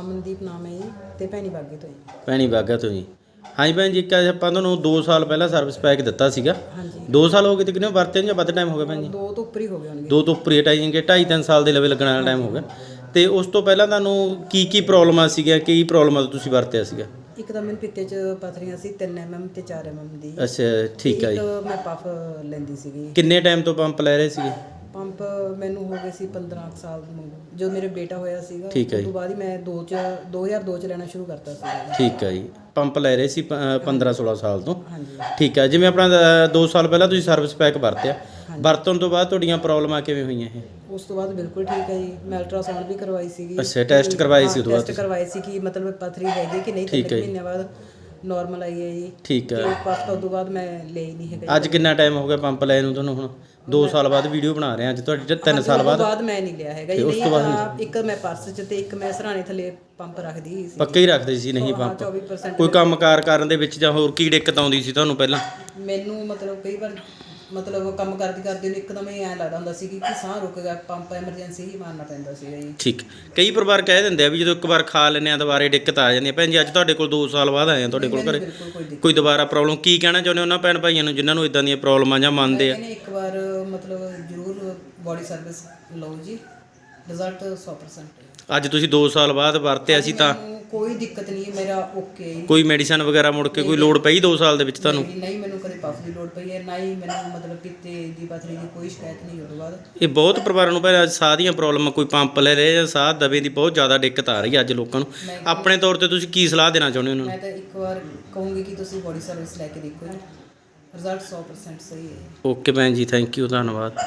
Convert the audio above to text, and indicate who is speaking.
Speaker 1: ਅਮਨਦੀਪ ਨਾਮ ਹੈ ਜੀ ਤੇ ਭੈਣੀ ਬਾਗੇ ਤੋਂ ਜੀ।
Speaker 2: ਭੈਣੀ ਬਾਗਾ ਤੋਂ ਜੀ। ਹਾਂਜੀ ਭੈਣ ਜੀ ਇੱਕ ਆਪਾਂ ਤੁਹਾਨੂੰ 2 ਸਾਲ ਪਹਿਲਾਂ ਸਰਵਿਸ ਪੈਕ ਦਿੱਤਾ ਸੀਗਾ।
Speaker 1: ਹਾਂਜੀ।
Speaker 2: 2 ਸਾਲ ਹੋ ਗਏ ਤੇ ਕਿੰਨੇ ਵਰਤੇ ਨੂੰ ਜਾਂ ਵੱਧ ਟਾਈਮ ਹੋ ਗਿਆ ਭੈਣ ਜੀ?
Speaker 1: ਦੋ ਤੋਂ ਉੱਪਰ ਹੀ ਹੋ ਗਏ ਹੋਣਗੇ।
Speaker 2: ਦੋ ਤੋਂ ਉੱਪਰ ਹੀ ਟਾਈਜਿੰਗ ਕੇ 2.5 3 ਸਾਲ ਦੇ ਲਵੇ ਲੱਗਣ ਵਾਲਾ ਟਾਈਮ ਹੋ ਗਿਆ। ਤੇ ਉਸ ਤੋਂ ਪਹਿਲਾਂ ਤੁਹਾਨੂੰ ਕੀ ਕੀ ਪ੍ਰੋਬਲਮਾਂ ਸੀਗੀਆਂ ਕੀ ਪ੍ਰੋਬਲਮਾਂ ਤੋਂ ਤੁਸੀਂ ਵਰਤਿਆ ਸੀਗਾ?
Speaker 1: ਇੱਕ ਤਾਂ ਮੈਨੂੰ ਪਿੱਤੇ 'ਚ ਪਥਰੀਆਂ ਸੀ 3 ਐਮਐਮ ਤੇ 4 ਐਮਐਮ ਦੀ।
Speaker 2: ਅੱਛਾ ਠੀਕ ਹੈ ਜੀ।
Speaker 1: ਇੱਕ ਮੈਂ ਪਫ ਲੈਂਦੀ ਸੀਗੀ।
Speaker 2: ਕਿੰਨੇ ਟਾਈਮ ਤੋਂ ਪੰਪ ਲੈ ਰਹੇ ਸੀਗੇ?
Speaker 1: ਮੈਨੂੰ ਹੋ ਗਏ ਸੀ 15 ਕੁ ਸਾਲ ਨੂੰ ਜਦੋਂ ਮੇਰੇ ਬੇਟਾ ਹੋਇਆ ਸੀਗਾ
Speaker 2: ਠੀਕ ਹੈ
Speaker 1: ਉਸ ਤੋਂ ਬਾਅਦ ਹੀ ਮੈਂ 2 ਚ 2002 ਚ ਲੈਣਾ ਸ਼ੁਰੂ ਕਰਤਾ ਸੀ।
Speaker 2: ਠੀਕ ਹੈ ਜੀ। ਪੰਪ ਲੈ ਰਹੇ ਸੀ 15 16 ਸਾਲ ਤੋਂ।
Speaker 1: ਹਾਂਜੀ।
Speaker 2: ਠੀਕ ਹੈ ਜਿਵੇਂ ਆਪਣਾ 2 ਸਾਲ ਪਹਿਲਾਂ ਤੁਸੀਂ ਸਰਵਿਸ ਪੈਕ ਵਰਤਿਆ। ਵਰਤਣ ਤੋਂ ਬਾਅਦ ਤੁਹਾਡੀਆਂ ਪ੍ਰੋਬਲਮਾਂ ਕਿਵੇਂ ਹੋਈਆਂ ਇਹ?
Speaker 1: ਉਸ ਤੋਂ ਬਾਅਦ ਬਿਲਕੁਲ ਠੀਕ ਹੈ ਜੀ। ਮੈਂ ਅਲਟਰਾਸਾਊਂਡ ਵੀ ਕਰਵਾਈ ਸੀਗੀ।
Speaker 2: ਅੱਛਾ, test ਕਰਵਾਏ ਸੀ ਉਹ ਤੋਂ ਬਾਅਦ
Speaker 1: ਟੈਸਟ ਕਰਵਾਏ ਸੀ ਕਿ ਮਤਲਬ ਪਥਰੀ ਹੈਗੀ ਕਿ ਨਹੀਂ
Speaker 2: ਠੀਕ ਹੈ
Speaker 1: ਕੁ ਮਹੀਨਿਆਂ ਬਾਅਦ ਨਾਰਮਲ ਆਈ ਹੈ ਜੀ।
Speaker 2: ਠੀਕ ਹੈ।
Speaker 1: ਤੇ ਪਫ ਤੋਂ ਬਾਅਦ ਮੈਂ ਲਈ ਨਹੀਂ ਹੈਗਾ।
Speaker 2: ਅੱਜ ਕਿੰਨਾ ਟਾਈਮ ਹੋ ਗਿਆ ਪੰਪ ਲੈਣ ਨੂੰ ਤੁਹਾਨੂੰ ਹੁਣ? 2 ਸਾਲ ਬਾਅਦ ਵੀਡੀਓ ਬਣਾ ਰਹੇ ਅੱਜ ਤੁਹਾਡੀ 3 ਸਾਲ ਬਾਅਦ?
Speaker 1: ਬਾਅਦ ਮੈਂ ਨਹੀਂ ਲਿਆ ਹੈਗਾ। ਜੀ ਨਹੀਂ ਇੱਕ ਮੈਂ ਪਰਸ 'ਚ ਤੇ ਇੱਕ ਮੈਂ ਸਰਾਣੇ ਥੱਲੇ ਪੰਪ ਰੱਖਦੀ ਸੀ।
Speaker 2: ਪੱਕੇ ਹੀ ਰੱਖਦੇ ਸੀ ਨਹੀਂ ਪੰਪ।
Speaker 1: 24%
Speaker 2: ਕੋਈ ਕੰਮਕਾਰ ਕਰਨ ਦੇ ਵਿੱਚ ਜਾਂ ਹੋਰ ਕੀ ਦਿੱਕਤ ਆਉਂਦੀ ਸੀ ਤੁਹਾਨੂੰ ਪਹਿਲਾਂ?
Speaker 1: ਮੈਨੂੰ ਮਤਲਬ ਕਈ ਵਾਰ ਮਤਲਬ ਕੰਮ ਕਰਦੀ ਕਰਦੀ ਨੂੰ ਇੱਕਦਮ ਹੀ ਐਂ ਲੱਗਦਾ ਹੁੰਦਾ ਸੀ ਕਿ ਸਾਹ ਰੁਕ ਗਿਆ ਪੰਪ ਐਮਰਜੈਂਸੀ ਹੀ ਮਾਰਨਾ ਪੈਂਦਾ ਸੀਗਾ ਜੀ
Speaker 2: ਠੀਕ। ਕਈ ਪਰਿਵਾਰ ਕਹਿ ਦਿੰਦੇ ਆ ਵੀ ਜਦੋਂ ਇੱਕ ਵਾਰ ਖਾ ਲੈਂਦੇ ਆ ਦੁਬਾਰੇ ਦਿੱਕਤ ਆ ਜਾਂਦੀ ਹੈ ਭੈਣ ਜੀ ਅੱਜ ਤੁਹਾਡੇ ਕੋਲ 2 ਸਾਲ ਬਾਅਦ ਆਏ ਆ ਤੁਹਾਡੇ ਕੋਲ ਘਰੇ।
Speaker 1: ਕੋਈ
Speaker 2: ਦੁਬਾਰਾ ਪ੍ਰੋਬਲਮ ਕੀ ਕਹਿਣਾ ਚਾਹੁੰਦੇ ਉਹਨਾਂ ਭੈਣ ਭਾਈਆਂ ਨੂੰ ਜਿਨ੍ਹਾਂ ਨੂੰ ਇਦਾਂ ਦੀਆਂ ਪ੍ਰੋਬਲਮਾਂ ਜਾਂ ਮੰਨਦੇ ਆ?
Speaker 1: ਇੱਕ ਵਾਰ ਮਤਲਬ ਜ਼ਰੂਰ ਬੋਡੀ ਸਰਵਿਸ ਲਓ ਜੀ। ਰਿਜ਼ਲਟ 100%
Speaker 2: ਅੱਜ ਤੁਸੀਂ 2 ਸਾਲ ਬਾਅਦ ਵਰਤਿਆ ਸੀ ਤਾਂ?
Speaker 1: ਕੋਈ ਦਿੱਕਤ ਨਹੀਂ ਮੇਰਾ ਓਕੇ
Speaker 2: ਕੋਈ ਮੈਡੀਸਨ ਵਗੈਰਾ ਮੁੜ ਕੇ ਕੋਈ ਲੋੜ ਪਈ 2 ਸਾਲ ਦੇ ਵਿੱਚ ਤੁਹਾਨੂੰ?
Speaker 1: ਨਹੀਂ ਮੈਨੂੰ ਪਫ ਦੀ ਲੋੜ ਪਈ ਹੈ ਨਾ ਹੀ ਮੈਨੂੰ ਮਤਲਬ ਪਿੱਤੇ ਦੀ ਪਥਰੀ ਦੀ ਕੋਈ ਸ਼ਿਕਾਇਤ ਨਹੀਂ ਉਹ ਤੋਂ ਬਾਅਦ।
Speaker 2: ਇਹ ਬਹੁਤ ਪਰਿਵਾਰਾਂ ਨੂੰ ਭੈਣ ਅੱਜ ਸਾਹ ਦੀਆਂ ਪ੍ਰੋਬਲਮਾਂ ਕੋਈ ਪੰਪ ਲੈ ਰਹੇ ਜਾਂ ਸਾਹ ਦਵੇ ਦੀ ਬਹੁਤ ਜ਼ਿਆਦਾ ਦਿੱਕਤ ਆ ਰਹੀ ਹੈ ਅੱਜ ਲੋਕਾਂ ਨੂੰ। ਆਪਣੇ ਤੌਰ ਤੇ ਤੁਸੀਂ ਕੀ ਸਲਾਹ ਦੇਣਾ ਚਾਹੁੰਦੇ ਹੋ ਉਹਨਾਂ ਨੂੰ?
Speaker 1: ਮੈਂ ਤਾਂ ਇੱਕ ਵਾਰ ਕਹੂੰਗੀ ਕਿ ਤੁਸੀਂ ਬੋਡੀ ਸਰਵਿਸ ਲੈ ਕੇ ਦੇਖੋ ਰਿਜ਼ਲਟ 100% ਸਹੀ ਹੈ।
Speaker 2: ਓਕੇ ਭੈਣ ਜੀ ਥੈਂਕ ਯੂ ਧੰਨਵਾਦ।